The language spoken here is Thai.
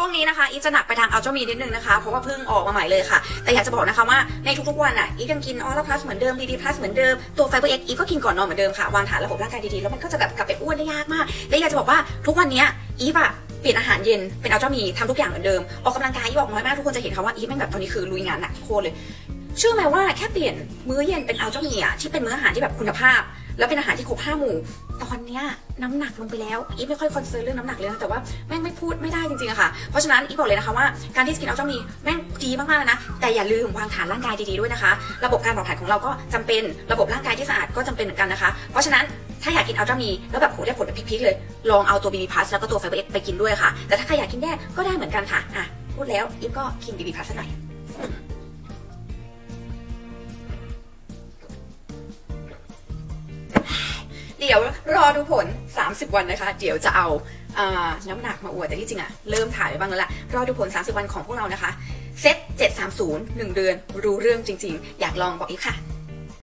ช่วงนี้นะคะอีฟจะหนักไปทางอัลตร้ามีนิดนึงนะคะ เพราะว่าเพิ่งออกมาใหม่เลยค่ะ แต่อยากจะบอกนะคะว่าในทุกๆวันอะอีฟยังกินออร่าพลัสเหมือนเดิมดีดีพลัสเหมือนเดิมตัวไฟเบอร์เอ็กอีฟก็กินก่อนนอนเหมือนเดิมค่ะ วางฐานระบบร่างกายดีๆ แล้วมันก็จะแบบกลับไปอ้วนได้ยากมาก และอยากจะบอกว่าทุกวันนี้อีฟอะเปลี่ยนอาหารเย็นเป็นอัลตร้ามีทำทุกอย่างเหมือนเดิมออกกำลังกายอีฟออกน้อยมากทุกคนจะเห็นค่ะว่าอีฟแม่งแบบตอนนี้คือลุยงานหนักโคตรเลยเชื่อไหมว่าแค่เปลี่ยนมื้อเย็นเป็นอัลตร้ามีอะที่เป็นมื้ออาหารที่แบบคุณภาพ แล้วเป็นอาหารที่ครบห้าหมู่ อนเนี้ยน้ำหนักลงไปแล้วอีฟไม่ค่อยคอนเซิร์นเรื่องน้ำหนักเลยนะแต่ว่าแม่งไม่พูดไม่ได้จริงๆอะค่ะ เพราะฉะนั้นอีฟบอกเลยนะคะว่าการที่สกินอัลตร้ามีแม่งดีมากๆเลยนะแต่อย่าลืมวางฐานร่างกายดีๆด้วยนะคะ ระบบการเผาผลาญของเราก็จำเป็นระบบร่างกายที่สะอาดก็จำเป็นเหมือนกันนะคะ เพราะฉะนั้นถ้าอยากกินอัลตร้ามีแล้วแบบโหได้ผลแบบพีคๆเลย ลองเอาตัวบีบีพัสแล้วก็ตัวไฟเบอร์เอ็กไปกินด้วยค่ะ แต่ถ้าใครอยากกินแยกก็ได้เหมือนกันค่ะอะพูดแล้วอีฟก็กินบีบีพัสหน่อย ดี๋ยวรอดูผล 30 วันนะคะ เดี๋ยวจะเอาอน้ำหนักมาอวดแต่ที่จริงอะเริ่มถ่ายไปบ้างแล้วล่ะรอดูผล 30 วันของพวกเรานะคะเซต730 1 เดือนรู้เรื่องจริง ๆ อยากลองบอกอีกค่ะ